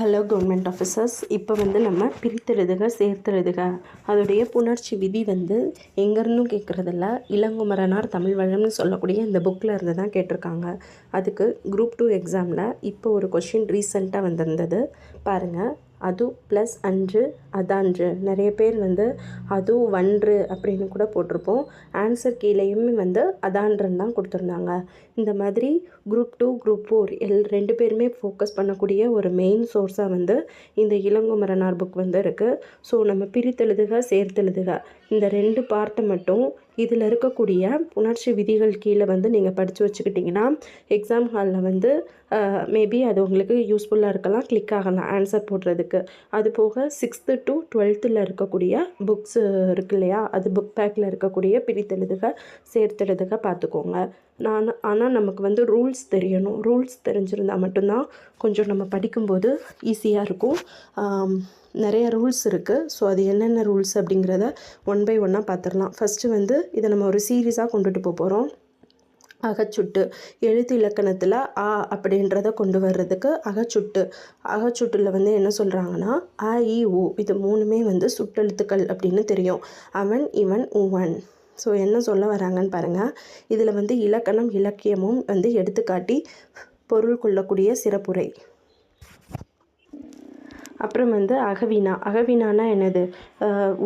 Hello government officers இப்போ வந்து நம்ம பிரித்தெழுதுக சேர்த்தெழுதுக. அதோடைய புணர்ச்சி விதி வந்து எங்கேருந்தும் கேட்குறதில்ல இளங்குமரனார் தமிழ் வளம்னு சொல்லக்கூடிய இந்த புக்கில் இருந்து தான் கேட்டிருக்காங்க. அதுக்கு குரூப் டூ எக்ஸாமில் இப்போ ஒரு கொஷின் ரீசெண்டாக வந்திருந்தது. பாருங்கள் அது ப்ளஸ் அன்று அதான்று. நிறைய பேர் வந்து அது வன்று அப்படின்னு கூட போட்டிருப்போம். ஆன்சர் கீழேயுமே வந்து அதான்றன்னு தான் கொடுத்துருந்தாங்க. இந்த மாதிரி group two group four L ரெண்டு பேருமே ஃபோக்கஸ் பண்ணக்கூடிய ஒரு மெயின் சோர்ஸாக வந்து இந்த இளங்குமரனார் புக் வந்து இருக்குது ஸோ நம்ம பிரித்தெழுதுக சேர்த்தெழுதுக. இந்த ரெண்டு பார்ட்டை மட்டும் இதில் இருக்கக்கூடிய உணர்ச்சி விதிகள் கீழே வந்து நீங்கள் படித்து வச்சுக்கிட்டிங்கன்னா எக்ஸாம் ஹாலில் வந்து மேபி அது உங்களுக்கு யூஸ்ஃபுல்லாக இருக்கலாம். கிளிக் ஆகலாம் ஆன்சர் போடுறதுக்கு. அது போக சிக்ஸ்த்து டு டுவெல்த்தில் இருக்கக்கூடிய புக்ஸ் இருக்கு இல்லையா? அது புக் பேக்கில் இருக்கக்கூடிய பிரித்தெழுதுக சேர்த்தெழுதுக பார்த்துக்கோங்க. நான் ஆனால் நமக்கு வந்து ரூல்ஸ் தெரியணும். ரூல்ஸ் தெரிஞ்சிருந்தால் மட்டும்தான் கொஞ்சம் நம்ம படிக்கும்போது ஈஸியாக இருக்கும். நிறைய ரூல்ஸ் இருக்குது ஸோ அது என்னென்ன ரூல்ஸ் அப்படிங்கிறத ஒன் பை ஒன்னாக பார்த்துடலாம். ஃபஸ்ட்டு வந்து இதை நம்ம ஒரு சீரியஸாக கொண்டுட்டு போக போகிறோம் அகச்சுட்டு எழுத்து இலக்கணத்தில் ஆ அப்படின்றத கொண்டு வர்றதுக்கு அகச்சுட்டு. அகச்சுட்டில் வந்து என்ன சொல்கிறாங்கன்னா அ இ உ இது மூணுமே வந்து சுட்டெழுத்துக்கள் அப்படின்னு தெரியும். அவன் இவன் உவன். ஸோ என்ன சொல்ல வராங்கன்னு பாருங்கள் இதில் வந்து இலக்கணம் இலக்கியமும் வந்து எடுத்துக்காட்டி பொருள் கொள்ளக்கூடிய சிறப்புரை. அப்புறம் வந்து அகவினா. அகவினானா என்னது?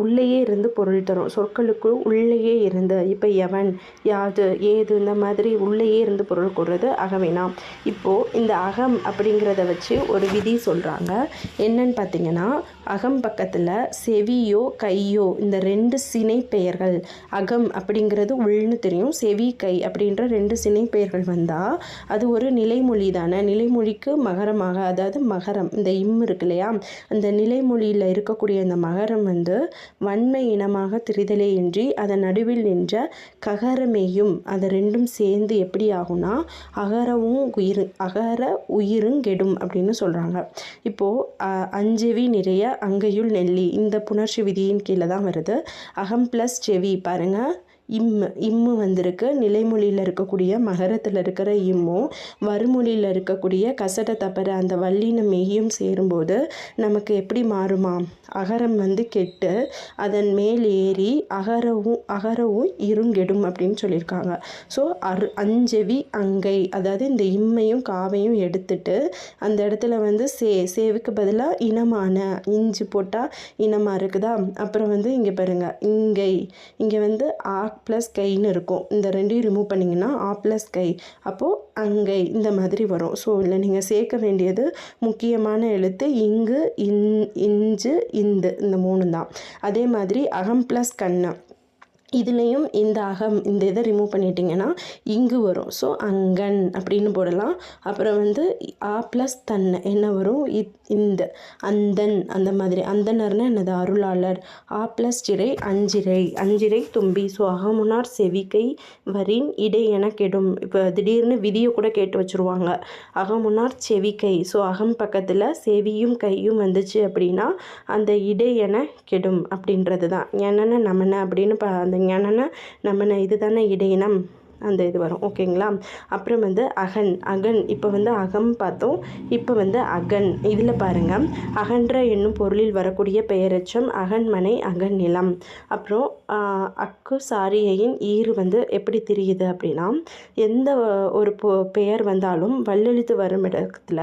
உள்ளேயே இருந்து பொருள் தரும். சொற்களுக்கு உள்ளேயே இருந்து. இப்போ எவன் யாது ஏது இந்த மாதிரி உள்ளேயே இருந்து பொருள் கொடுறது அகவினா. இப்போது இந்த அகம் அப்படிங்கிறத வச்சு ஒரு விதி சொல்கிறாங்க என்னன்னு பார்த்தீங்கன்னா அகம் பக்கத்தில் செவியோ கையோ இந்த ரெண்டு சினை பெயர்கள் அகம் அப்படிங்கிறது உள்னு தெரியும் செவி கை அப்படின்ற ரெண்டு சினை பெயர்கள் வந்தால் அது ஒரு நிலைமொழி தானே. நிலைமொழிக்கு மகரமாக அதாவது மகரம் இந்த இம் இருக்கு இல்லையா? அந்த நிலைமொழியில் இருக்கக்கூடிய அந்த மகரம் வந்து வன்மை இனமாக திரிதலே இன்றி அதன் நடுவில் நின்ற ககரமேயும் அதை ரெண்டும் சேர்ந்து எப்படி ஆகும்னா அகரவும் உயிர் அகர உயிரும் கெடும் அப்படின்னு சொல்கிறாங்க இப்போது அஞ்செவி நிறைய அங்கையுள் நெல்லி இந்த புணர்ச்சி விதியின் கீழே தான் வருது. அகம் ப்ளஸ் செவி பாருங்கள் இம்மு இம்மு வந்திருக்கு. நிலைமொழியில் இருக்கக்கூடிய மகரத்தில் இருக்கிற இம்மும் வறுமொழியில் இருக்கக்கூடிய கசட தப்பற அந்த வல்லின மெய்யும் சேரும்போது நமக்கு எப்படி மாறுமா? அகரம் வந்து கெட்டு அதன் மேல் ஏறி அகரவும் அகரவும் இருங்கெடும் அப்படின்னு சொல்லியிருக்காங்க. ஸோ அரு அஞ்செவி அங்கை அதாவது இந்த இம்மையும் காவையும் எடுத்துட்டு அந்த இடத்துல வந்து சே சேவுக்கு பதிலாக இனமான இஞ்சி போட்டால் இனமாக இருக்குதா? அப்புறம் வந்து இங்கே பாருங்கள் இங்கை இங்கே வந்து ஆ ப்ளஸ் கைன்னு இருக்கும். இந்த ரெண்டையும் ரிமூவ் பண்ணிங்கன்னா ஆ ப்ளஸ் கை. அப்போது அங்கை இந்த மாதிரி வரும். ஸோ இல்லை நீங்கள் சேர்க்க வேண்டியது முக்கியமான எழுத்து இங்கு இன் இஞ்சு இந்து இந்த மூணு தான் அதே மாதிரி அகம் ப்ளஸ் கண்ணு. இதுலேயும் இந்த அகம் இந்த இதை ரிமூவ் பண்ணிட்டீங்கன்னா இங்கு வரும். ஸோ அங்கன் அப்படின்னு போடலாம். அப்புறம் வந்து ஆ ப்ளஸ் தன் என்ன வரும்? இத் இந்த அந்தன் அந்த மாதிரி. அந்தனர்னா என்னது? அருளாளர். ஆ ப்ளஸ் சிறை அஞ்சிரை அஞ்சிரை தும்பி. ஸோ அகமுனார் செவிக்கை வரின் இடை என கெடும். இப்போ திடீர்னு விதியை கூட கேட்டு வச்சுருவாங்க. அகமுனார் செவிக்கை ஸோ அகம் பக்கத்தில் செவியும் கையும் வந்துச்சு அப்படின்னா அந்த இடை என கெடும் அப்படின்றது தான் என்னென்ன நம்மன அப்படின்னு ப அந்த சொல்லுங்க ஆனால் நம்ம இது தானே இடையினம்? அந்த இது வரும். ஓகேங்களா? அப்புறம் வந்து அகன். அகன். இப்போ வந்து அகம் பார்த்தோம். இப்போ வந்து அகன். இதில் பாருங்கள் அகன்ற என்னும் பொருளில் வரக்கூடிய பெயரெச்சம் அகன்மனை அகன் நிலம். அப்புறம் அக்கு சாரியையின் ஈறு வந்து எப்படி தெரியுது அப்படின்னா எந்த ஒரு பொ பெயர் வந்தாலும் வல்லெழுத்து வரும் இடத்துல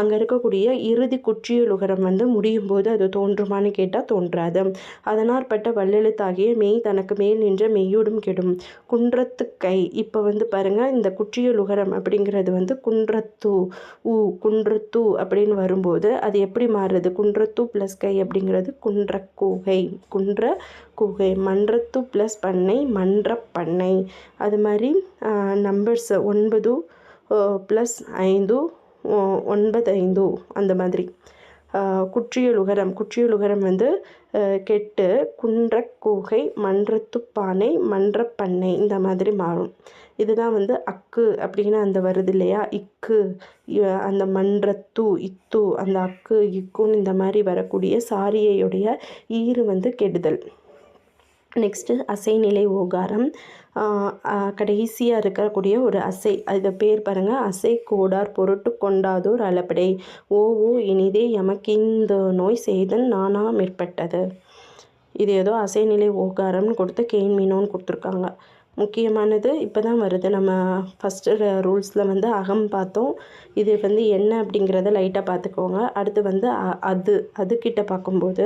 அங்கே இருக்கக்கூடிய இறுதி குற்றியலுகரம் வந்து முடியும் போது அது தோன்றுமான்னு கேட்டால் தோன்றாது. அதனாற்பட்ட வல்லெழுத்தாகிய மெய் தனக்கு மேல் நின்ற மெய்யோடும் கெடும். குன்றத்து கை. இப்போ வந்து பாருங்கள் இந்த குற்றியலுகரம் அப்படிங்கிறது வந்து குன்றத்து ஊ குன்றத்து அப்படின்னு வரும்போது அது எப்படி மாறுறது குன்றத்து ப்ளஸ் கை அப்படிங்கிறது குன்ற கூகை குன்ற கூகை மன்றத்து ப்ளஸ் பண்ணை மன்ற பண்ணை. அது மாதிரி நம்பர்ஸ் ஒன்பது ப்ளஸ் ஐந்து ஒ- ஒன்பது ஐந்து அந்த மாதிரி. குற்றியலுகரம். குற்றியலுகரம் வந்து கெட்டு குன்றக் கூகை மன்றத்துப்பானை மன்றப்பண்ணை இந்த மாதிரி மாறும். இதுதான் வந்து அக்கு அப்படின்னு அந்த வருது இல்லையா? இக்கு அந்த மன்றத்து இத்து அந்த அக்கு இக்குன்னு இந்த மாதிரி வரக்கூடிய சாரியையுடைய ஈறு வந்து கெடுதல். நெக்ஸ்ட்டு அசைநிலை ஓகாரம். கடைசியாக இருக்கக்கூடிய ஒரு அசை. அது பேர் பாருங்கள் அசை கோடார் பொருட்டு கொண்டாதோர் அளப்படை. ஓ ஓ இனிதே எமக்கிந்த நோய் செய்தன் நானா மேற்பட்டது. இது ஏதோ அசைநிலை ஓகாரம்னு கொடுத்து கேன் மீனோன்னு கொடுத்துருக்காங்க. முக்கியமானது இப்போ தான் வருது. நம்ம ஃபஸ்ட்டு ரூல்ஸில் வந்து அகம் பார்த்தோம். இது வந்து என்ன அப்படிங்கிறத லைட்டாக பார்த்துக்கோங்க. அடுத்து வந்து அ அது அதுக்கிட்ட பார்க்கும்போது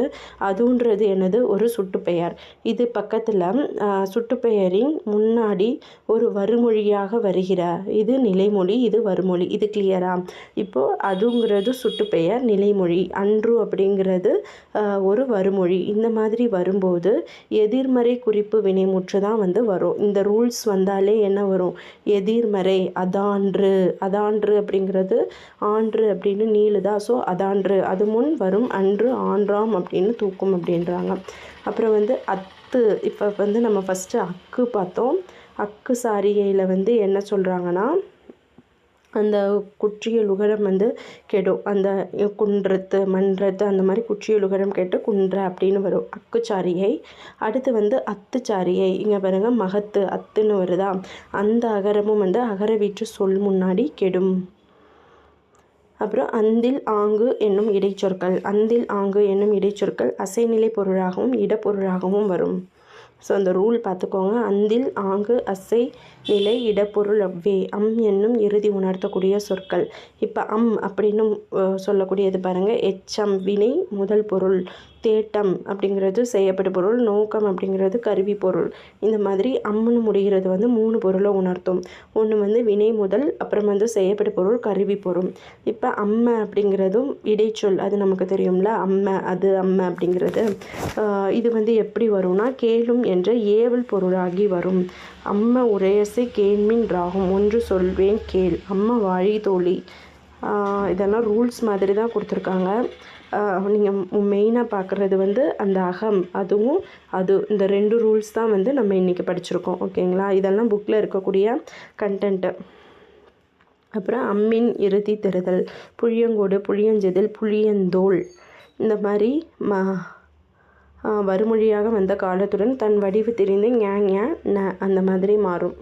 அதுன்றது என்னது? ஒரு சுட்டுப்பெயர். இது பக்கத்தில் சுட்டுப்பெயரின் முன்னாடி ஒரு வருமொழியாக வருகிற இது நிலைமொழி இது வருமொழி இது கிளியரா இப்போது அதுங்கிறது சுட்டுப்பெயர் நிலைமொழி. அன்று அப்படிங்கிறது ஒரு வருமொழி இந்த மாதிரி வரும்போது எதிர்மறை குறிப்பு வினைமுற்று தான் வந்து வரும். இந்த ரூல்ஸ் வந்தாலே என்ன வரும்? எதிர்மறை அதான்று அதான்று அப்படிங்கிறது ஆன்று அப்படின்னு நீளுதா? ஸோ அதான்று. அது முன் வரும் அன்று ஆன்றாம் அப்படின்னு தூக்கும் அப்படின்றாங்க. அப்புறம் வந்து அத்து. இப்போ வந்து நம்ம ஃபஸ்ட்டு அக்கு பார்த்தோம். அக்கு சாரிகையில் வந்து என்ன சொல்கிறாங்கன்னா அந்த குற்றியல் உகரம் வந்து கெடும் அந்த குன்றத்து மன்றத்து அந்த மாதிரி குற்றியல் உகரம் கெட்டு குன்ற அப்படின்னு வரும். அக்குச்சாரியை. அடுத்து வந்து அத்துச்சாரியை. இங்கே பாருங்கள் மகத்து அத்துன்னு வருதா? அந்த அகரமும் வந்து அகர வீற்று சொல் முன்னாடி கெடும். அப்புறம் அந்தில் ஆங்கு என்னும் இடைச்சொற்கள் அந்தில் ஆங்கு என்னும் இடைச்சொற்கள் அசைநிலை பொருளாகவும் இடப்பொருளாகவும் வரும். ஸோ அந்த ரூல் பார்த்துக்கோங்க. அந்தில் ஆங்கு அசை நிலை இடப்பொருள் அவ்வே அம் என்னும் இறுதி உணர்த்தக்கூடிய சொற்கள். இப்போ அம் அப்படின்னு சொல்லக்கூடியது பாருங்கள் எச்சம் வினை முதல் பொருள். தேட்டம் அப்படிங்கிறது செய்யப்பட்ட பொருள் நோக்கம் அப்படிங்கிறது கருவி பொருள். இந்த மாதிரி அம்முன்னு முடிகிறது வந்து மூணு பொருளை உணர்த்தும். ஒன்று வந்து வினை முதல் அப்புறம் வந்து செய்யப்பட்ட பொருள் கருவி பொருள். இப்போ அம்மை அப்படிங்கிறதும் இடைச்சொல் அது நமக்கு தெரியும்ல அம்மை அது அம்மை அப்படிங்கிறது. இது வந்து எப்படி வரும்னா கேளும் என்ற ஏவல் பொருளாகி வரும். அம்மை உரையசை கேள்மின் ராகும் ஒன்று சொல்வேன் கேள் அம்மா வாழி தோழி. இதெல்லாம் ரூல்ஸ் மாதிரி தான் கொடுத்துருக்காங்க. நீங்கள் மெயினாக பார்க்குறது வந்து அந்த அகம். அதுவும் அது இந்த ரெண்டு ரூல்ஸ் தான் வந்து நம்ம இன்றைக்கி படிச்சிருக்கோம். ஓகேங்களா? இதெல்லாம் புக்கில் இருக்கக்கூடிய கண்டென்ட்டு அப்புறம் அம்மின் இறுதி தெருதல் புளியங்கோடு புளியஞ்செதில் புளியந்தோல். இந்த மாதிரி ம வறுமொழியாக வந்த காலத்துடன் தன் வடிவு தெரிந்து ஞா ந அந்த மாதிரி மாறும்.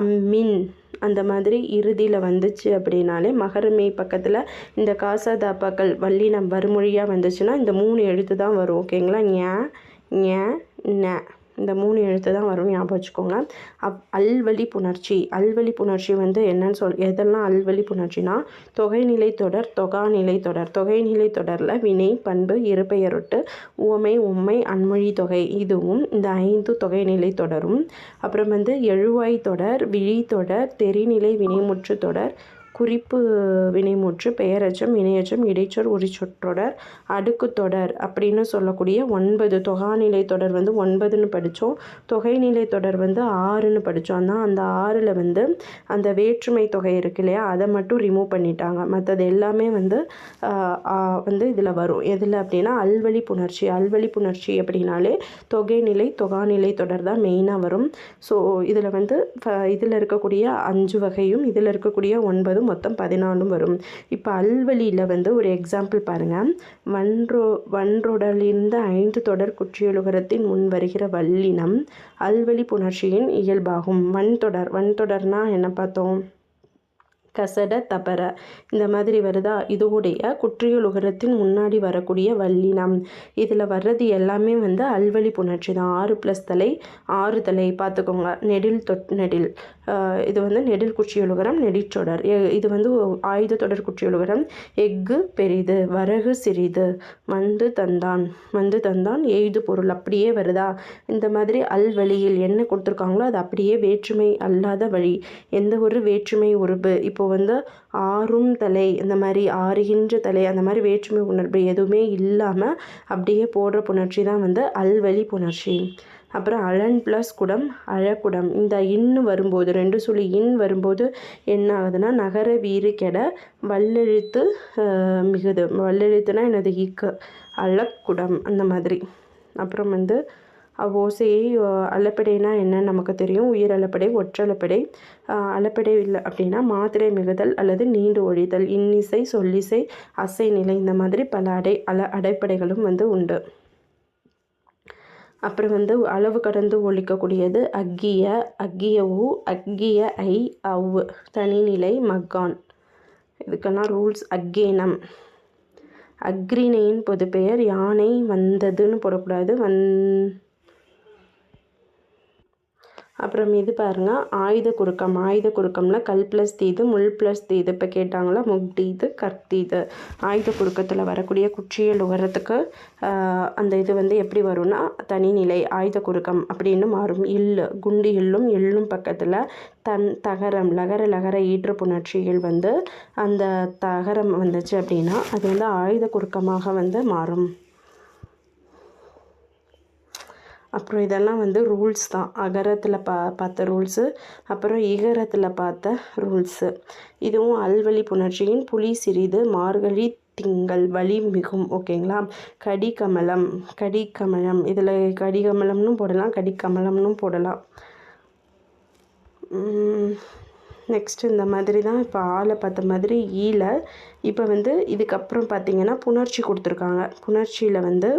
அம்மின். அந்த மாதிரி இறுதியில் வந்துச்சு அப்படின்னாலே மகரமே பக்கத்தில் இந்த காசா தாப்பாக்கள் நம் வறுமொழியாக வந்துச்சுன்னா இந்த மூணு எழுத்து தான் வரும் ஓகேங்களா ஞ ஞ ந இந்த மூணு எழுத்து தான் வரும் ஞாபகம் வச்சுக்கோங்க. அப் அல்வழி புணர்ச்சி. அல்வழி புணர்ச்சி வந்து என்னன்னு சொல் எதெல்லாம் அல்வழி புணர்ச்சினா தொகைநிலை தொடர் தொகாநிலை தொடர். தொகைநிலை தொடரில் வினை பண்பு இருபெயரொட்டு உவமை உண்மை அன்மொழி தொகை. இதுவும் இந்த ஐந்து தொகைநிலை தொடரும். அப்புறம் வந்து எழுவாய் தொடர் விழி தொடர் தெரிநிலை வினைமுற்று தொடர் குறிப்பு வினைமுற்று பெயரச்சம் வினையச்சம் இடைச்சொல் உரிச்சொற்றொடர் அடுக்கு தொடர் அப்படின்னு சொல்லக்கூடிய ஒன்பது தொகாநிலை தொடர் வந்து ஒன்பதுன்னு படித்தோம். தொகைநிலை தொடர் வந்து ஆறுன்னு படித்தோம். ஆனால் அந்த ஆறில் வந்து அந்த வேற்றுமை தொகை இருக்கு இல்லையா? அதை மட்டும் ரிமூவ் பண்ணிட்டாங்க. மற்றது எல்லாமே வந்து வந்து இதில் வரும். எதில் அப்படின்னா அல்வழி புணர்ச்சி. அல்வழி புணர்ச்சி அப்படின்னாலே தொகைநிலை தொகாநிலை தொடர் தான் மெயினாக வரும். ஸோ இதில் வந்து இதில் இருக்கக்கூடிய அஞ்சு வகையும் இதில் இருக்கக்கூடிய ஒன்பதும் மொத்தம் பதினாலும் வரும். இப்போ அல்வழியில் வந்து ஒரு எக்ஸாம்பிள் பாருங்கள் வன்றோ வன்றொடலிருந்து ஐந்து தொடர் குற்றியலுகரத்தின் முன் வருகிற வல்லினம் அல்வழி புணர்ச்சியின் இயல்பாகும். வன்தொடர் வன்தொடர்னா என்ன பார்த்தோம்? கசட தபர. இந்த மாதிரி வருதா? இதோடைய குற்றியலுகரத்தின் முன்னாடி வரக்கூடிய வல்லினம். இதில் வர்றது எல்லாமே வந்து அல்வழி புணர்ச்சி தான். ஆறு ப்ளஸ் தலை ஆறு தலை. பார்த்துக்கோங்க. நெடில் தொட் நெடில். இது வந்து நெடில் குற்றியலுகரம் நெடிச்சொடர் இது வந்து ஆயுத தொடர் குற்றியலுகரம். எஃகு பெரிது வரகு சிறிது. மந்து தந்தான். மந்து தந்தான் எய்து பொருள். அப்படியே வருதா? இந்த மாதிரி அல்வழியில் என்ன கொடுத்துருக்காங்களோ அது அப்படியே வேற்றுமை அல்லாத வழி. எந்த ஒரு வேற்றுமை உருபு இப்போ இப்போ வந்து ஆறும் தலை இந்த மாதிரி ஆறுகின்ற தலை அந்த மாதிரி வேற்றுமை உணர்வு எதுவுமே இல்லாமல் அப்படியே போடுற புணர்ச்சி தான் வந்து அல்வழி புணர்ச்சி. அப்புறம் அழன் ப்ளஸ் குடம் அழகுடம். இந்த இன்னு வரும்போது ரெண்டு சொல்லி இன் வரும்போது என்ன ஆகுதுன்னா நகர வீறு கெட வல்லெழுத்து மிகுது. வல்லெழுத்துனா என்னது? இக்கு அழக்குடம் அந்த மாதிரி. அப்புறம் வந்து ஓசையை அலப்படைனா என்னன்னு நமக்கு தெரியும்? உயிர் அலப்படை ஒற்றலப்படை அலப்படை இல்லை அப்படின்னா மாத்திரை மிகுதல் அல்லது நீண்டு ஒழிதல் இன்னிசை சொல்லிசை அசை நிலை இந்த மாதிரி பல அடை அல அடைப்படைகளும் வந்து உண்டு. அப்புறம் வந்து அளவு கடந்து ஒழிக்கக்கூடியது அக்கிய அக்கிய உ அக்கிய ஐ அவ்வு தனிநிலை மக்கான். இதுக்கெல்லாம் ரூல்ஸ் அக்கேனம். அக்ரிணையின் பொதுப்பெயர் யானை வந்ததுன்னு போடக்கூடாது. வந் அப்புறம் இது பாருங்கள் ஆயுத குறுக்கம் ஆயுத குறுக்கம்னா கல் ப்ளஸ் தீது முள் ப்ளஸ் தீது. இப்போ கேட்டாங்களா முக்தீது கர்த்தீது ஆயுத குறுக்கத்தில் வரக்கூடிய குற்றியல் உரத்துக்கு அந்த இது வந்து எப்படி வரும்னா தனிநிலை ஆயுத குறுக்கம் அப்படின்னு மாறும். இல்லு குண்டு இல்லும் எள்ளும் பக்கத்தில் தன் தகரம் லகர லகர ஈற்று புணர்ச்சிகள் வந்து அந்த தகரம் வந்துச்சு அப்படின்னா அது வந்து ஆயுத குறுக்கமாக வந்து மாறும். அப்புறம் இதெல்லாம் வந்து ரூல்ஸ் தான். அகரத்தில் பா பார்த்த ரூல்ஸு அப்புறம் இகரத்தில் பார்த்த ரூல்ஸு இதுவும் அல்வழி புணர்ச்சியின் புலி சிறிது மார்கழி திங்கள் வலி மிகும் ஓகேங்களா கடிகமலம் கடிகமலம். இதில் கடிகமலம்னு போடலாம் கடிகமலம்னு போடலாம். நெக்ஸ்ட் இந்த மாதிரி தான் இப்போ ஆளை பார்த்த மாதிரி ஈல இப்போ வந்து இதுக்கப்புறம் பார்த்திங்கன்னா புணர்ச்சி கொடுத்துருக்காங்க. புணர்ச்சியில் வந்து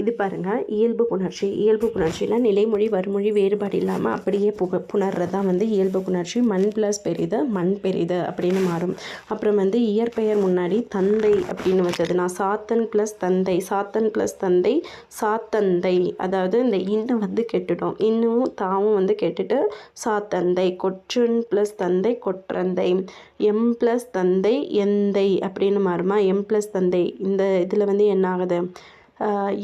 இது பாருங்கள் இயல்பு புணர்ச்சி. இயல்பு புணர்ச்சியில் நிலைமொழி வறுமொழி வேறுபாடு இல்லாமல் அப்படியே புக புணர்றது தான் வந்து இயல்பு புணர்ச்சி. மண் ப்ளஸ் பெரிது மண் பெரிது அப்படின்னு மாறும். அப்புறம் வந்து இயற்பெயர் முன்னாடி தந்தை அப்படின்னு வச்சது. நான் சாத்தன் ப்ளஸ் தந்தை சாத்தன் ப்ளஸ் தந்தை சாத்தந்தை. அதாவது இந்த இன்னும் வந்து கெட்டுடும் இன்னும் தாவும் வந்து கெட்டுட்டு சாத்தந்தை கொற்றன் ப்ளஸ் தந்தை கொற்றந்தை. எம் ப்ளஸ் தந்தை எந்தை அப்படின்னு மாறுமா? எம் ப்ளஸ் தந்தை. இந்த இதில் வந்து என்ன ஆகுது?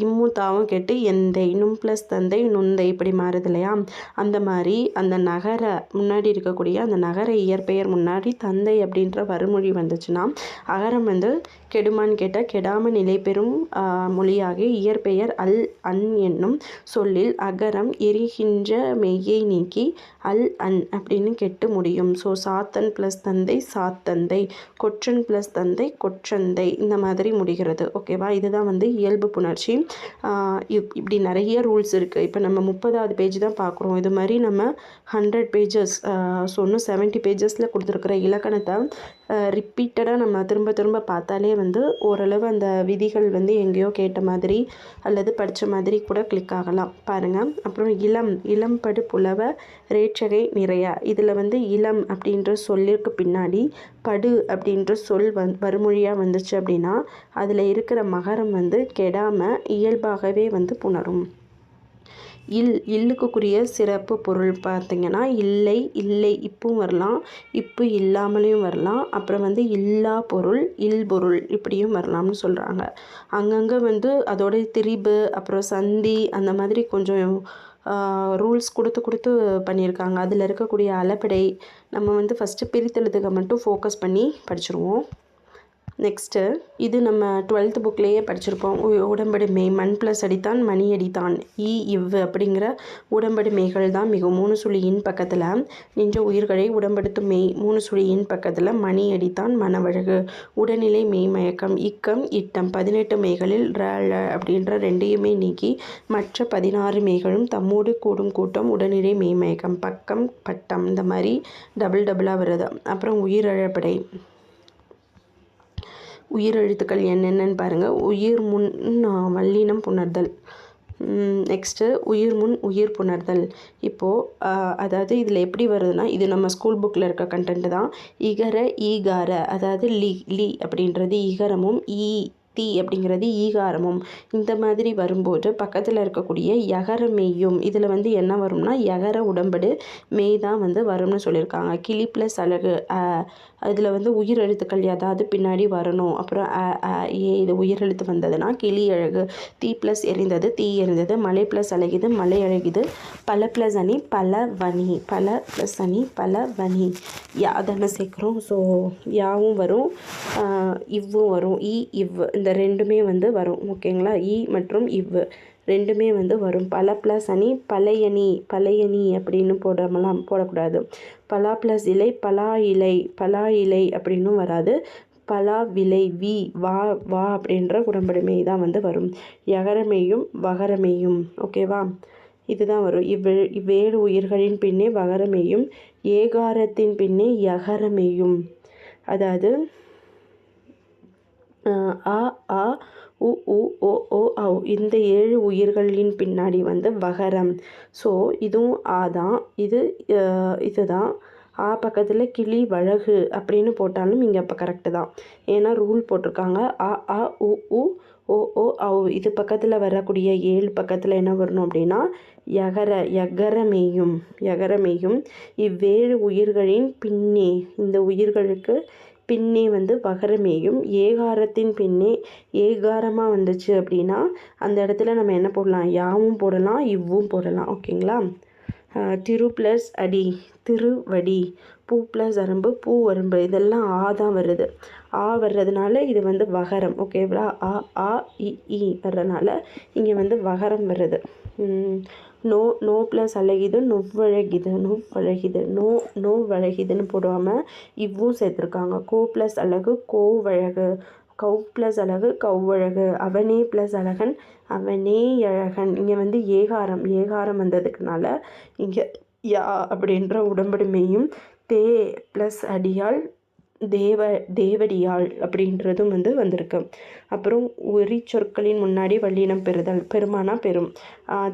இம்மு தாவும் கேட்டு எந்தை நும் ப்ளஸ் தந்தை நுந்தை இப்படி மாறுது இல்லையா? அந்த மாதிரி அந்த நகர முன்னாடி இருக்கக்கூடிய அந்த நகர இயற்பெயர் முன்னாடி தந்தை அப்படின்ற வறுமொழி வந்துச்சுன்னா அகரம் வந்து கெடுமான்னு கேட்டால் கெடாம நிலை பெறும் மொழியாகி இயற்பெயர் அல் அன் என்னும் சொல்லில் அகரம் எரிகின்ற மெய்யை நீக்கி அல் அன் அப்படின்னு கெட்டு முடியும். ஸோ சாத்தன் ப்ளஸ் தந்தை சாத்தந்தை. கொற்றன் ப்ளஸ் தந்தை கொற்றந்தை. இந்த மாதிரி முடிகிறது. ஓகேவா இதுதான் வந்து இயல்பு புணர்ச்சி. இப்படி நிறைய ரூல்ஸ் இருக்குது இப்போ நம்ம முப்பதாவது பேஜ் தான் பார்க்குறோம் இது மாதிரி நம்ம ஹண்ட்ரட் பேஜஸ் ஸோ இன்னும் செவன்ட்டி பேஜஸில் கொடுத்துருக்குற இலக்கணத்தை ரிப்பீட்டடாக நம்ம திரும்ப திரும்ப பார்த்தாலே வந்து ஓரளவு அந்த விதிகள் வந்து எங்கேயோ கேட்ட மாதிரி அல்லது படித்த மாதிரி கூட கிளிக் ஆகலாம். பாருங்கள் அப்புறம் இளம் இளம் படு புலவ ரேட்சகை நிறையா. இதில் வந்து இளம் அப்படின்ற சொல்லிற்கு பின்னாடி படு அப்படின்ற சொல் வந் வறுமொழியாக வந்துச்சு அப்படின்னா அதில் இருக்கிற மகரம் வந்து கெடாமல் இயல்பாகவே வந்து புணரும். இல் இல்லுக்குரிய சிறப்பு பொருள் பார்த்திங்கன்னா இல்லை இல்லை இப்பும் வரலாம் இப்போ இல்லாமலேயும் வரலாம். அப்புறம் வந்து இல்லா பொருள் இல் பொருள் இப்படியும் வரலாம்னு சொல்கிறாங்க அங்கங்கே வந்து அதோடைய திரிபு அப்புறம் சந்தி அந்த மாதிரி கொஞ்சம் ரூல்ஸ் கொடுத்து கொடுத்து பண்ணியிருக்காங்க. அதில் இருக்கக்கூடிய அலப்படை நம்ம வந்து ஃபஸ்ட்டு பிரித்தெழுதுக மட்டும் ஃபோக்கஸ் பண்ணி படிச்சுருவோம். நெக்ஸ்ட்டு இது நம்ம டுவெல்த் புக்லேயே படிச்சிருப்போம். உடம்படு மெய் மண் ப்ளஸ் அடித்தான் மணி அடித்தான். ஈ இவ் அப்படிங்கிற உடம்படு மெய்கள் தான் மிகவும். மூணு சுழியின் பக்கத்தில் நின்ற உயிர்களை உடம்படுத்தும் மெய் மூணு சுழியின் பக்கத்தில் மணி அடித்தான் மனவழகு. உடல்நிலை மெய் மயக்கம் இக்கம் இட்டம். பதினெட்டு மெய்களில் ர அப்படின்ற ரெண்டையுமே நீக்கி மற்ற பதினாறு மெய்களும் தம்மோடு கூடும் கூட்டம் உடல்நிலை மெய் மயக்கம் பக்கம் பட்டம் இந்த மாதிரி டபுள் டபுளாக வருது. அப்புறம் உயிரிழப்படை உயிர் எழுத்துக்கள் என்னென்னு பாருங்கள் உயிர் முன் வல்லினம் புணர்தல். நெக்ஸ்ட்டு உயிர் முன் உயிர் புணர்தல். இப்போது அதாவது இதில் எப்படி வருதுன்னா இது நம்ம ஸ்கூல் புக்கில் இருக்க கண்டென்ட் தான். இகர ஈகார அதாவது லி லி அப்படின்றது இகரமும் ஈ தீ அப்படிங்கிறது ஈகாரமும். இந்த மாதிரி வரும்போது பக்கத்தில் இருக்கக்கூடிய யகர மெய்யும் இதில் வந்து என்ன வரும்னா யகர உடம்படு மெய் தான் வந்து வரும்னு சொல்லியிருக்காங்க. கிளி ப்ளஸ் அழகு அதில் வந்து உயிரெழுத்துக்கள் ஏதாவது பின்னாடி வரணும். அப்புறம் ஏ இது உயிரெழுத்து வந்ததுன்னா கிளி அழகு தீ ப்ளஸ் எரிந்தது தீ எரிந்தது மலை ப்ளஸ் அழகிது மலை அழகிது பல ப்ளஸ் அணி பல வனி பல ப்ளஸ் அணி பல வனி யா தானே சேர்க்குறோம். ஸோ யாவும் வரும் இவ்வும் வரும். இ இவ் இந்த ரெண்டுமே வந்து வரும் ஓகேங்களா? இ மற்றும் இவ் ரெண்டுமே வந்து வரும். பல ப்ளஸ் அணி பழையணி பழையணி அப்படின்னு போடாமலாம் போடக்கூடாது. பலா ப்ளஸ் இலை பலா இலை பலா இலை அப்படின்னும் வராது. பலா விலை வி வா வா அப்படின்ற உடம்படுமை தான் வந்து வரும். யகரமேயும் வகரமேயும் ஓகேவா? இதுதான் வரும். இவ்வே இவ்வேறு உயிர்களின் பின்னே வகரமேயும் ஏகாரத்தின் பின்னே யகரமேயும். அதாவது அ ஆ உ உ ஓ ஓ ஔ இந்த ஏழு உயிர்களின் பின்னாடி வந்து வகரம். ஸோ இதுவும் ஆ தான். இது இதுதான் ஆ பக்கத்தில் கிளி வழகு அப்படின்னு போட்டாலும் இங்கே அப்போ கரெக்டு தான். ஏன்னா ரூல் போட்டிருக்காங்க. அ ஆ உ உ ஓ ஓ ஔ இது பக்கத்தில் வரக்கூடிய ஏழு பக்கத்தில் என்ன வரணும் அப்படின்னா யகர யகரமேயும் யகரமேயும் இவ்வேழு உயிர்களின் பின்னே இந்த உயிர்களுக்கு பின்னே வந்து வகரமேயும் ஏகாரத்தின் பின்னே ஏகாரமாக வந்துச்சு அப்படின்னா அந்த இடத்துல நம்ம என்ன போடலாம்? யாவும் போடலாம் இவ்வும் போடலாம். ஓகேங்களா? திரு ப்ளஸ் அடி திருவடி பூ ப்ளஸ் அரும்பு பூ வரம்பு. இதெல்லாம் ஆ தான் வருது. ஆ வர்றதுனால இது வந்து வகரம். ஓகேவா? ஆ ஆ இ வர்றதுனால இங்கே வந்து வகரம் வருது. நோ நோ ப்ளஸ் அழகிது நொவ்வழகிது நொவ்வழகிது நோ நோ வழகிதுன்னு போடாமல் இவ்வும் சேர்த்துருக்காங்க. கோ ப்ளஸ் அழகு கோவழகு கவ் ப்ளஸ் அழகு கவ்வழகு அவனே ப்ளஸ் அழகன் அவனே அழகன். இங்கே வந்து ஏகாரம் ஏகாரம் வந்ததுக்குனால இங்கே யா அப்படின்ற உடம்படுமையும் தே ப்ளஸ் அடியால் தேவ தேவடியாள் அப்படின்றதும் வந்து வந்திருக்கு. அப்புறம் உரிச்சொற்களின் முன்னாடி வல்லினம் பெறுதல். பெருமானா பெரும்.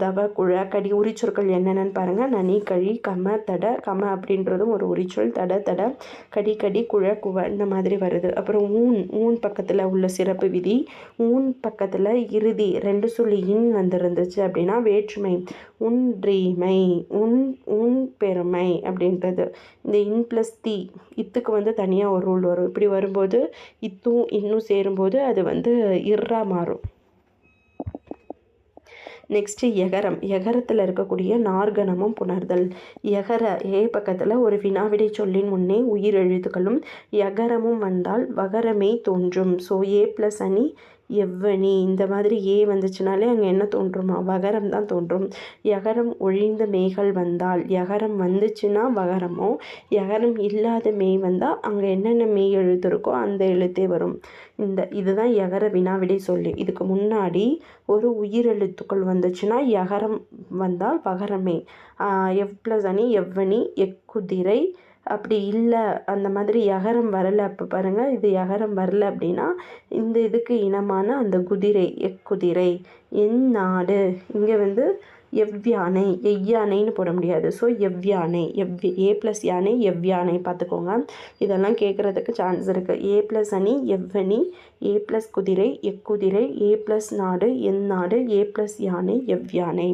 தவ குழ கடி உரிச்சொற்கள் என்னென்னு பாருங்கள் நனி கழி கம தட கம அப்படின்றதும் ஒரு உரிச்சொல் தட தட கடி கடி குழ குவ இந்த மாதிரி வருது. அப்புறம் ஊன் ஊன் பக்கத்தில் உள்ள சிறப்பு விதி. ஊன் பக்கத்தில் இறுதி ரெண்டு சொல்லி இன் வந்துருந்துச்சு அப்படின்னா வேற்றுமை. உன்றீமை உன் உன் பெருமை அப்படின்றது. இந்த இன் ப்ளஸ் தி இத்துக்கு வந்து தனியாக ஒரு ரூல் வரும். இப்படி வரும்போது இத்தும் இன்னும் சேரும்போது அது வந்து இர்ரா மாறும். நெக்ஸ்ட்டு எகரம். எகரத்தில் இருக்கக்கூடிய நார்கணமும் புணர்தல். எகர ஏ பக்கத்தில் ஒரு வினாவிடை சொல்லின் முன்னே உயிர் எழுத்துக்களும் எகரமும் வந்தால் வகரமே தோன்றும். ஸோ ஏ ப்ளஸ் அணி எவ்வனி? இந்த மாதிரி ஏ வந்துச்சுனாலே அங்கே என்ன தோன்றுமா? வகரம் தான் தோன்றும். யகரம் ஒழிந்த மேகள் வந்தால். யகரம் வந்துச்சுன்னா வகரமோ யகரம் இல்லாத மெய் வந்தால் அங்கே என்னென்ன மெய் எழுத்து இருக்கோ அந்த எழுத்தே வரும். இந்த இதுதான் யகர வினாவிடை சொல்லி. இதுக்கு முன்னாடி ஒரு உயிரெழுத்துக்கள் வந்துச்சுன்னா யகரம் வந்தால் வகரமே எவ் ப்ளஸ் அணி? எவ்வனி? எக்குதிரை அப்படி இல்லை அந்த மாதிரி யகரம் வரலை. அப்போ பாருங்கள் இது யகரம் வரல அப்படின்னா இந்த இதுக்கு இனமான அந்த குதிரை எக்குதிரை என் நாடு. இங்கே வந்து எவ்யானை எய்யானைன்னு போட முடியாது. ஸோ எவ்யானை எவ் ஏ ப்ளஸ் யானை எவ்யானை பார்த்துக்கோங்க. இதெல்லாம் கேட்குறதுக்கு சான்ஸ் இருக்குது ஏ ப்ளஸ் அணி எவ்வணி ஏ ப்ளஸ் குதிரை எக்குதிரை ஏ ப்ளஸ் நாடு என் நாடு ஏ ப்ளஸ் யானை எவ்யானை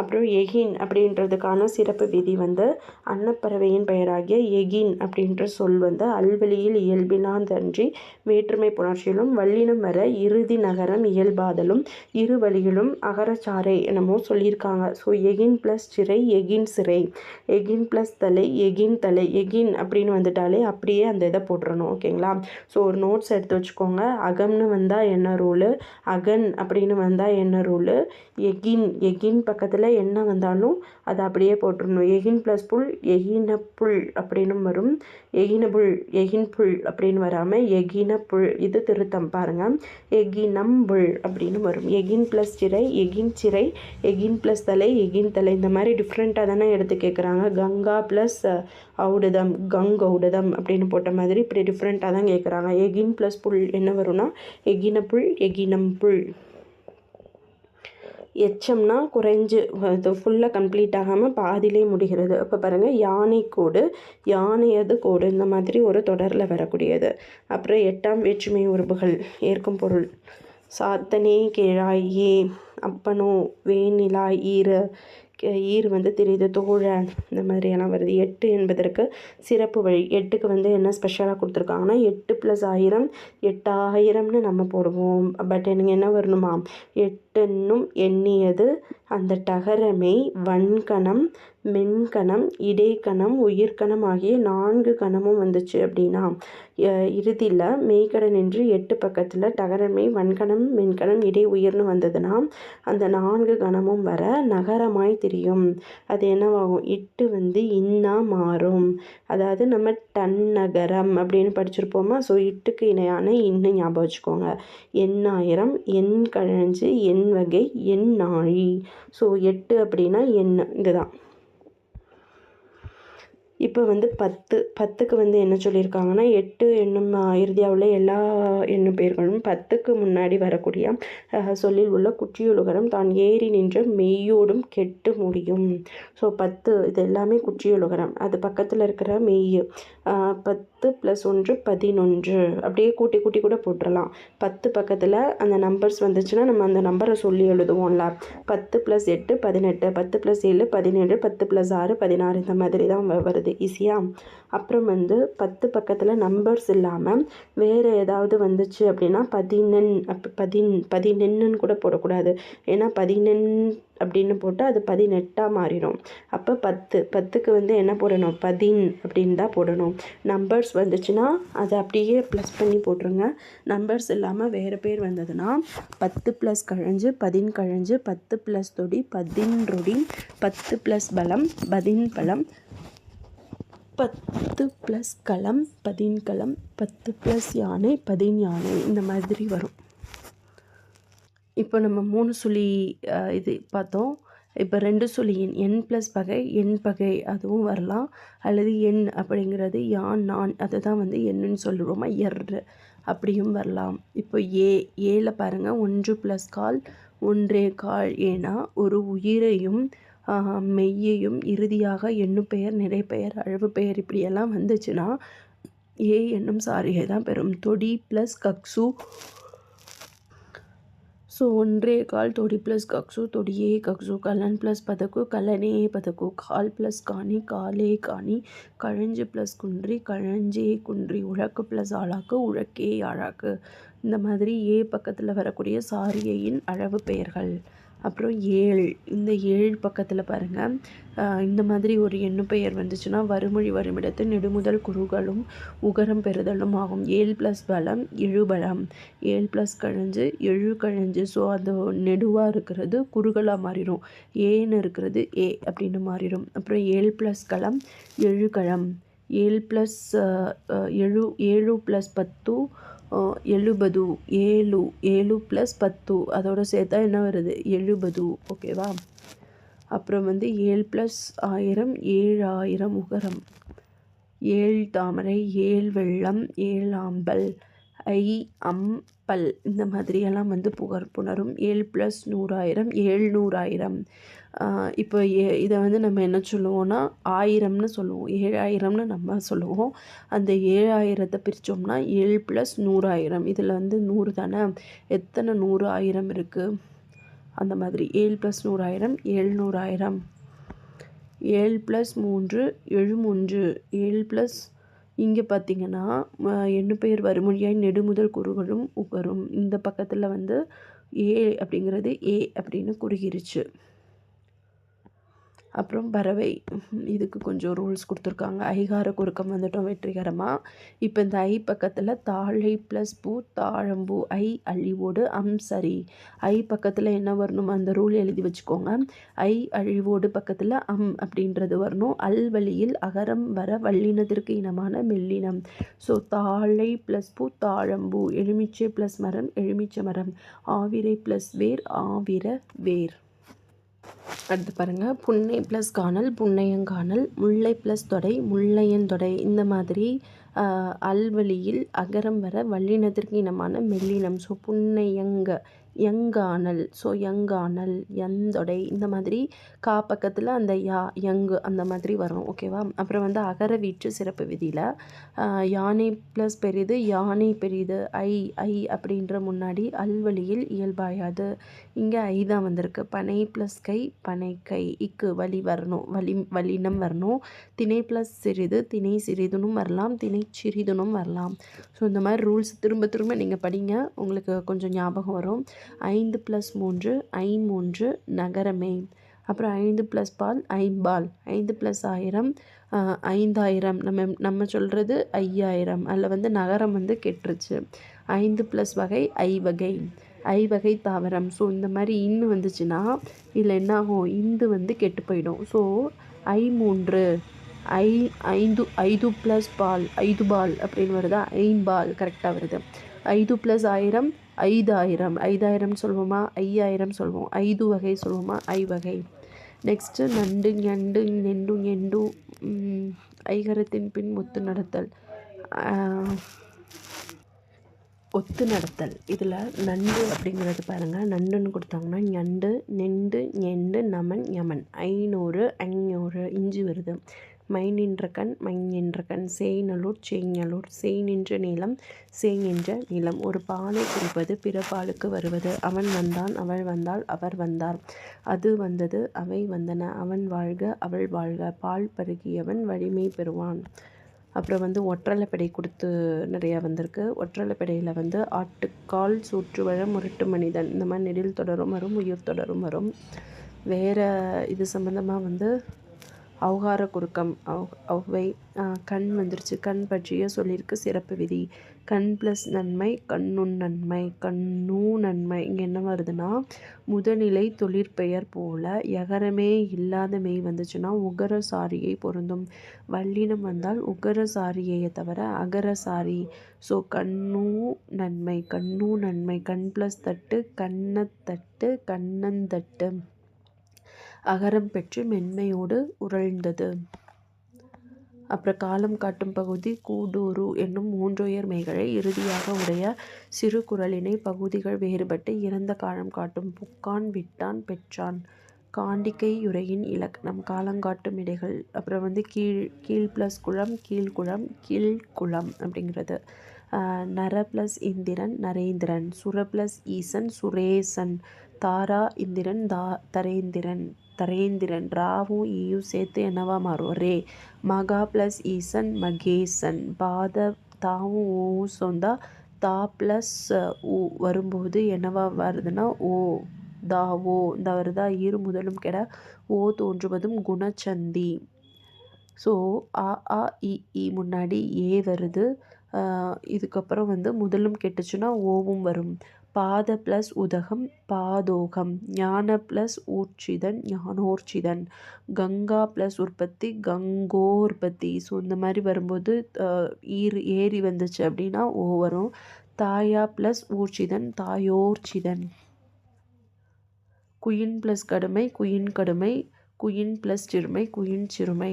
அப்புறம் எகின் அப்படின்றதுக்கான சிறப்பு விதி வந்து அன்னப்பறவையின் பெயராகிய எகின் அப்படின்ற சொல் வந்து அல்வெளியில் இயல்பினாந்தன்றி வேற்றுமை புணர்ச்சியிலும் வல்லினம் வர இறுதி நகரம் இயல்பாதலும் இரு வழிகளும் அகரச்சாரை என்னமோ சொல்லியிருக்காங்க. ஸோ எகின் ப்ளஸ் சிறை எகின் சிறை. எகின் ப்ளஸ் தலை எகின் தலை. எகின் அப்படின்னு வந்துட்டாலே அப்படியே அந்த இதை போட்டுறணும். ஓகேங்களா ஸோ ஒரு நோட்ஸ் எடுத்து வச்சுக்கோங்க. அகம்னு வந்தால் என்ன ரூலு அகன் அப்படின்னு வந்தால் என்ன ரூலு எகின் எகின் பக்கத்தில் என்ன வந்தாலும் அதை அப்படியே போட்டுடணும் எகின் ப்ளஸ் புல் எகின புல் அப்படின்னு வரும். எகின புல் எகின் புல் அப்படின்னு வராமல் எகின புல். இது திருத்தம் பாருங்கள் எகினம் புல் அப்படின்னு வரும். எகின் ப்ளஸ் சிறை எகின் சிறை. எகின் ப்ளஸ் தலை எகின் தலை இந்த மாதிரி டிஃப்ரெண்ட்டாக தானே எடுத்து கேட்குறாங்க கங்கா ப்ளஸ் ஔடதம் கங் ஔடதம் அப்படின்னு போட்ட மாதிரி இப்படி டிஃப்ரெண்ட்டாக தான் கேட்குறாங்க எகின் ப்ளஸ் புல் என்ன வரும்னா எகின புல் எகினம் புல். எச்சம்னா குறைஞ்சு அது ஃபுல்லாக கம்ப்ளீட் ஆகாமல் பாதியிலே முடிகிறது. அப்போ பாருங்கள் யானை கோடு யானையது கோடு இந்த மாதிரி ஒரு தொடரில் வரக்கூடியது. அப்புறம் எட்டாம் வேற்றுமை உறுப்புகள் ஏற்கும் பொருள். சாத்தனே கிழாயே அப்பனோ வேணிலா ஈர ஈர் வந்து தெரியுது தோழ. இந்த மாதிரியெல்லாம் வருது. எட்டு என்பதற்கு சிறப்பு வழி. எட்டுக்கு வந்து என்ன ஸ்பெஷலாக கொடுத்துருக்காங்கன்னா எட்டு ப்ளஸ் ஆயிரம் எட்டாயிரம்னு நம்ம போடுவோம். பட் எனக்கு என்ன வரணுமா எட்டுன்னும் எண்ணியது அந்த டகரமே வன்கணம் மென்கணம் இடைக்கணம் உயிர்கணம் ஆகிய நான்கு கணமும் வந்துச்சு அப்படின்னா இறுதியில் மெய்கடன் என்று எட்டு பக்கத்தில் டகரமை வன்கணம் மென்கணம் இடை உயிர்னு வந்ததுன்னா அந்த நான்கு கணமும் வர நகரமாய் தெரியும். அது என்னவாகும்? இட்டு வந்து இன்னா மாறும். அதாவது நம்ம டன் நகரம் அப்படின்னு படிச்சிருப்போமா? ஸோ இட்டுக்கு இணையான இன்னும் ஞாபகம் வச்சுக்கோங்க. எண்ணாயிரம் எண் கழஞ்சு எண் வகை எண் நாழி. ஸோ எட்டு அப்படின்னா எண் இதுதான். இப்போ வந்து பத்து பத்துக்கு வந்து என்ன சொல்லியிருக்காங்கன்னா எட்டு எண்ணும் இறுதியாவில் எல்லா எண்ணும் பெயர்களும் பத்துக்கு முன்னாடி வரக்கூடிய சொல்லில் உள்ள குற்றியலுகரம் தான் ஏறி நின்ற மெய்யோடும் கெட்டு முடியும். ஸோ பத்து இது எல்லாமே குற்றியலுகரம் அது பக்கத்தில் இருக்கிற மெய் பத் பத்து ப்ளஸ் ஒன்று பதினொன்று. அப்படியே கூட்டி கூட்டி கூட போட்டுடலாம் பத்து பக்கத்தில் அந்த நம்பர்ஸ் வந்துச்சுன்னா நம்ம அந்த நம்பரை சொல்லி எழுதுவோம்ல. பத்து ப்ளஸ் எட்டு பதினெட்டு. பத்து ப்ளஸ் ஏழு பதினேழு பத்து ப்ளஸ் ஆறு பதினாறு. இந்த மாதிரி தான் வருது. ஈஸியாக அப்புறம் வந்து பத்து பக்கத்தில் நம்பர்ஸ் இல்லாமல் வேறு ஏதாவது வந்துச்சு அப்படின்னா பதினெண் அப் பதின் பதினெண்ணுன்னு கூட போடக்கூடாது. ஏன்னா பதினெண் அப்படின்னு போட்டால் அது பதினெட்டாக மாறிடும். அப்போ பத்து பத்துக்கு வந்து என்ன போடணும்? பதின் அப்படின்னு தான் போடணும். நம்பர்ஸ் வந்துச்சுன்னா அதை அப்படியே ப்ளஸ் பண்ணி போட்டுருங்க. நம்பர்ஸ் இல்லாமல் வேறு பேர் வந்ததுன்னா பத்து ப்ளஸ் கழஞ்சு பதின் கழஞ்சு பத்து ப்ளஸ் தொடி பதின் ரொடி பத்து ப்ளஸ் பலம் பதின் பலம் பத்து ப்ளஸ் களம் பதின் களம் பத்து ப்ளஸ் யானை பதின் யானை இந்த மாதிரி வரும். இப்போ நம்ம மூணு சுழி இது பார்த்தோம். இப்போ ரெண்டு சுழியின் எண் ப்ளஸ் பகை எண் பகை அதுவும் வரலாம். அல்லது எண் அப்படிங்கிறது யான் நான் அதை தான் வந்து எண்ணுன்னு சொல்லுவோமா? எர் அப்படியும் வரலாம். இப்போ ஏ ஏல பாருங்கள் ஒன்று ப்ளஸ் கால் ஒன்றே கால் ஏன்னா ஒரு உயிரையும் மெய்யையும் இறுதியாக எண்ணும் பெயர் நிறைப்பெயர் அழவு பெயர் இப்படியெல்லாம் வந்துச்சுன்னா ஏ என்னும் சாரிகை தான் பெறும். தொடி ப்ளஸ் கக்ஸு ஸோ ஒன்றே கால் தொடி ப்ளஸ் ಕಕ್ಸು தொடியே கக்ஸு கலன் ப்ளஸ் பதக்கு கலனே பதக்கு கால் ப்ளஸ் காணி காலே காணி கழஞ்சு ப்ளஸ் குன்றி கழஞ்சே குன்றி உழக்கு ப்ளஸ் ஆளாக்கு உழக்கே ஆழாக்கு இந்த மாதிரி ஏ பக்கத்தில் வரக்கூடிய சாரியையின் அளவு பெயர்கள். அப்புறம் ஏழ். இந்த ஏழ் பக்கத்தில் பாருங்கள் இந்த மாதிரி ஒரு எண்ணு பெயர் வந்துச்சுன்னா வறுமொழி வருமிடத்து நெடுமுதல் குறுகளும் உகரம் பெறுதலும் ஆகும். ஏழு ப்ளஸ் பலம் எழுபலம் ஏழு ப்ளஸ் கழிஞ்சு எழு கழிஞ்சு ஸோ அது நெடுவாக இருக்கிறது குறுகலாக மாறிடும். ஏன்னு இருக்கிறது ஏ அப்படின்னு மாறிடும். அப்புறம் ஏழு ப்ளஸ் களம் எழு களம். ஏழு ப்ளஸ் எழு ஏழு ப்ளஸ் பத்து எழுபது ஏழு ஏழு ப்ளஸ் பத்து. அதோட சேர்த்தா என்ன வருது? எழுபது. ஓகேவா அப்புறம் வந்து ஏழு ப்ளஸ் ஆயிரம் ஏழாயிரம் உகரம். ஏழ் தாமரை ஏழ் வெள்ளம் ஏழாம்பல் ஐ அம் பல். இந்த மாதிரியெல்லாம் வந்து புகர் புணரும். ஏழு ப்ளஸ் நூறாயிரம் ஏழ்நூறாயிரம் இப்போ ஏ இதை வந்து நம்ம என்ன சொல்லுவோம்னா ஆயிரம்னு சொல்லுவோம். ஏழாயிரம்னு நம்ம சொல்லுவோம். அந்த ஏழாயிரத்தை பிரித்தோம்னா ஏழு ப்ளஸ் நூறாயிரம். இதில் வந்து நூறு தானே? எத்தனை நூறு ஆயிரம் இருக்குது அந்த மாதிரி. ஏழு ப்ளஸ் நூறாயிரம் ஏழ்நூறாயிரம் ஏழு ப்ளஸ் மூன்று எழுமூன்று ஏழு ப்ளஸ் இங்கே பார்த்தீங்கன்னா எண்ணு பெயர் வறுமொழியாய் நெடுமுதல் குறுகளும் உகரும். இந்த பக்கத்தில் வந்து ஏ அப்படிங்கிறது ஏ அப்படின்னு குறுகிருச்சு. அப்புறம் பறவை. இதுக்கு கொஞ்சம் ரூல்ஸ் கொடுத்துருக்காங்க. ஐகார குறுக்கம் வந்துட்டோம் வெற்றிகரமாக இப்போ இந்த ஐ பக்கத்தில் தாழை ப்ளஸ் பூ தாழம்பூ ஐ அழிவோடு அம் சரி ஐ பக்கத்தில் என்ன வரணும்? அந்த ரூல் எழுதி வச்சுக்கோங்க. ஐ அழிவோடு பக்கத்தில் அம் அப்படின்றது வரணும். அல் வழியில் அகரம் வர வல்லினத்திற்கு இனமான மெல்லினம். ஸோ தாழை ப்ளஸ் பூ தாழம்பூ. எலுமிச்சை ப்ளஸ் மரம் எலுமிச்சை மரம். ஆவிரை ப்ளஸ் வேர் ஆவிர வேர். அடுத்து பாருங்கள் புன்னை ப்ளஸ் காணல் புன்னையங்காணல் முல்லை ப்ளஸ் தொடை முல்லையந்தொடை இந்த மாதிரி ஆஹ், அல்வழியில் அகரம் வர வல்லினத்திற்கு இனமான மெல்லினம். ஸோ புன்னையங்க. யங்கானல். ஸோ யங்கானல் யந்தொடை இந்த மாதிரி கா பக்கத்தில் அந்த யா யங்கு அந்த மாதிரி வரும். ஓகேவா அப்புறம் வந்து அகர வீச்சு சிறப்பு விதியில் யானை ப்ளஸ் பெரிது யானை பெரிது ஐ ஐ அப்படின்ற முன்னாடி அல்வழியில் இயல்பாயாது. இங்கே ஐ தான் வந்திருக்கு. பனை ப்ளஸ் கை பனை கை. இக்கு வலி வரணும். வலி வலினம் வரணும். திணை ப்ளஸ் சிறிது திணை சிறிதுனும் வரலாம். திணை சிறிதுனும் வரலாம். ஸோ இந்த மாதிரி ரூல்ஸ் திரும்ப திரும்ப நீங்கள் படிங்க. உங்களுக்கு கொஞ்சம் ஞாபகம் வரும். ஐந்து ப்ளஸ் மூன்று ஐமூன்று நகரமே. அப்புறம் ஐந்து ப்ளஸ் பால் ஐம்பால். ஐந்து ப்ளஸ் ஆயிரம் ஐந்தாயிரம். நம்ம நம்ம சொல்கிறது ஐயாயிரம். அதில் வந்து நகரம் வந்து கெட்டுருச்சு. ஐந்து ப்ளஸ் வகை ஐ வகை ஐ வகை தாவரம். ஸோ இந்த மாதிரி இன்னு வந்துச்சுன்னா இதில் என்ன ஆகும்? இந்து வந்து கெட்டு போயிடும். ஸோ ஐ மூன்று ஐ ஐந்து ஐந்து ப்ளஸ் பால் ஐந்து பால் அப்படின்னு வருதா? ஐம்பால். கரெக்டாக வருது. ஐந்து ப்ளஸ் ஆயிரம் ஐதாயிரம் ஐதாயிரம் சொல்வோமா? ஐயாயிரம் சொல்வோம். ஐந்து வகை சொல்வோமா? ஐ வகை. நெக்ஸ்ட்டு நண்டு ஞண்டு நெண்டு நெண்டு ஐகரத்தின் பின் ஒத்து நடத்தல். ஒத்து நடத்தல். இதில் நண்டு அப்படிங்கிறது பாருங்கள் நண்டுன்னு கொடுத்தாங்கன்னா ஞண்டு நெண்டு ñெண்டு நமன் யமன். ஐநூறு ஐநூறு இஞ்சி வருது. மை நின்ற கண் மை நின்ற கண். சேய் நல்லூர் சேய் நின்ற நீளம் சேய் நின்ற நீளம். ஒரு பாலை குறிப்பது பிற பாலுக்கு வருவது. அவன் வந்தான் அவள் வந்தாள் அவர் வந்தார். அது வந்தது அவை வந்தன. அவன் வாழ்க அவள் வாழ்க. பால் பருகியவன் வலிமை பெறுவான். அப்புறம் வந்து ஒற்றலைப்படை கொடுத்து நிறையா வந்திருக்கு. ஒற்றலைப்படையில் வந்து ஆட்டுக்கால் சூற்றுவழ முரட்டு மனிதன். இந்த மாதிரி நெடில் தொடரும் வரும் உயிர் தொடரும் வரும். வேறு இது சம்மந்தமாக வந்து அவுகார குறுக்கம் அவ் கண் வந்துருச்சு கண் பற்றிய சொல்லியிருக்கு சிறப்பு விதி. கண் ப்ளஸ் நன்மை கண்ணுண் நன்மை கண்ணூ நன்மை. இங்கே என்ன வருதுன்னா முதநிலை தொழிற்பெயர் போல எகரமே இல்லாத மெய் வந்துச்சுன்னா உகர சாரியை பொருந்தும். வல்லினம் வந்தால் உகர சாரியை தவிர அகர சாரி. ஸோ கண்ணூ நன்மை கண்ணூ நன்மை. கண் ப்ளஸ் தட்டு கண்ணத்தட்டு கண்ணந்தட்டு அகரம் பெற்று மென்மையோடு உறழ்ந்தது. அப்புறம் காலம் காட்டும் பகுதி கூடூரு என்னும் மூன்றுயர் மெய்களை இறுதியாக உடைய சிறு குரலினை பகுதிகள் வேறுபட்டு இறந்த காலம் காட்டும் புக்கான் விட்டான் பெற்றான். காண்டிக்கை யுரையின் இலக்கணம் காலங்காட்டும் இடைகள் அப்புறம் வந்து கீழ் கீழ் ப்ளஸ் குளம் கீழ்குளம் கீழ்குளம் அப்படிங்கிறது. நர ப்ளஸ் இந்திரன் நரேந்திரன். சுர ப்ளஸ் ஈசன் சுரேசன். தாரா இந்திரன் தா தரேந்திரன். தரேந்திரன். ராவும் ஈயும் சேர்த்து என்னவா மாறும்? ரே. மகா ப்ளஸ் ஈசன் மகேசன். பாத தாவும் ஓவும் சொந்தா தா ப்ளஸ் உ வரும்போது என்னவா வருதுன்னா ஓ தா ஓ. இந்த வருதா இரு முதலும் கெட ஓ தோன்றுவதும் குணச்சந்தி. ஸோ அ ஆ இ முன்னாடி ஏ வருது. இதுக்கப்புறம் வந்து முதலும் கெட்டுச்சுன்னா ஓவும் வரும். பாத ப்ளஸ் உதகம் பாதோகம். ஞான ப்ளஸ் ஊர்ச்சிதன் ஞானோர்ச்சிதன். கங்கா ப்ளஸ் உற்பத்தி கங்கோற்பத்தி ஸோ இந்த மாதிரி வரும்போது ஈர் ஏறி வந்துச்சு அப்படின்னா ஓ வரும். தாயா ப்ளஸ் ஊர்ச்சிதன் தாயோர்ச்சிதன். குயின் ப்ளஸ் கடுமை குயின் கடுமை. குயின் ப்ளஸ் சிறுமை குயின் சிறுமை.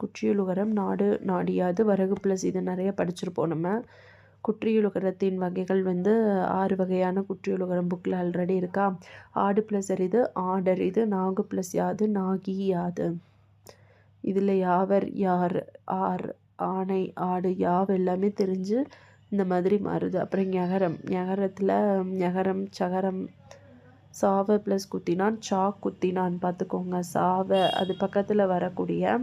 குற்றியலுகரம் நாடு நாடியாது வரகு ப்ளஸ் இது நிறைய படிச்சிருப்போம் நம்ம. குற்றியலுகரத்தின் வகைகள் வந்து ஆறு வகையான குற்றியலுகரம் புக்கில் ஆல்ரெடி இருக்கா? ஆடு ப்ளஸ் அரிது ஆடர் இது நாகு ப்ளஸ் யாது நாகி யாது. இதில் யாவர் யார் ஆர் ஆணை ஆடு யாவ் எல்லாமே தெரிஞ்சு இந்த மாதிரி மாறுது. அப்புறம் ஞகரம் ஞகரத்தில் ஞகரம் சகரம் சாவை ப்ளஸ் குத்தினான் சா குத்தினான். பார்த்துக்கோங்க சாவை அது பக்கத்தில் வரக்கூடிய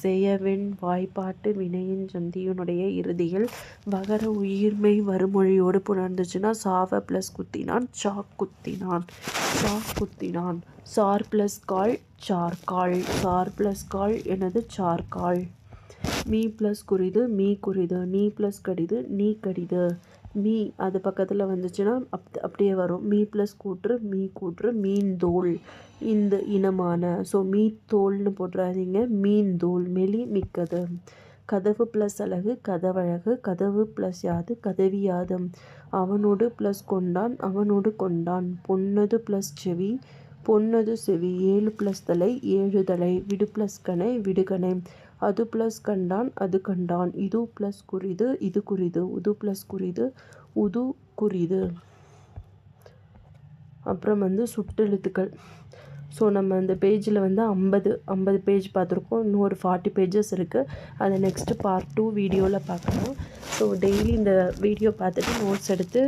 செயவின் வாய்ப்பாட்டு வினையின் சந்தியினுடைய இறுதியில் வகர உயிர்மை வறுமொழியோடு புணர்ந்துச்சுன்னா சாவை ப்ளஸ் குத்தினான் சா குத்தினான். சா குத்தினான். சார் ப்ளஸ் கால் சார்கால் சார் ப்ளஸ் கால் எனது சார்கால் மீ ப்ளஸ் குறிது மீ குறிது நீ ப்ளஸ் கடிது நீ கடிது. மீ அது பக்கத்தில் வந்துச்சுன்னா அப் அப்படியே வரும். மீ ப்ளஸ் கூற்று மீ கூற்று மீன் தோல். இந்த இனமான ஸோ மீ தோல்னு போட்டுறாதீங்க. மீன் தோல் மெலி மிக்கது. கதவு ப்ளஸ் அழகு கதவழகு கதவு ப்ளஸ் யாது கதவியாதம் அவனோடு ப்ளஸ் கொண்டான் அவனோடு கொண்டான். பொன்னது ப்ளஸ் செவி பொன்னது செவி. ஏழு ப்ளஸ் தலை ஏழு தலை. விடு ப்ளஸ் கணை விடுகணை அது ப்ளஸ் கண்டான் அது கண்டான். இது ப்ளஸ் குறிது இது குறிது. உது ப்ளஸ் குறிது உது குறிது. அப்புறம் வந்து சுட்டெழுத்துக்கள். ஸோ நம்ம அந்த பேஜில் வந்து ஐம்பது ஐம்பது பேஜ் பார்த்துருக்கோம். இன்னும் ஒரு ஃபார்ட்டி பேஜஸ் இருக்குது அதை நெக்ஸ்ட்டு பார்ட் டூ வீடியோவில் பார்க்கலாம். ஸோ டெய்லி இந்த வீடியோ பார்த்துட்டு நோட்ஸ் எடுத்து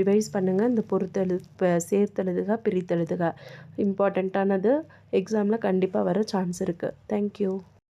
ரிவைஸ் பண்ணுங்கள் இந்த பொறுத்தெழு இப்போ சேர்த்தெழுதுக பிரித்தெழுதுக. இம்பார்ட்டண்ட்டானது எக்ஸாமில் கண்டிப்பாக வர சான்ஸ் இருக்குது தேங்க்யூ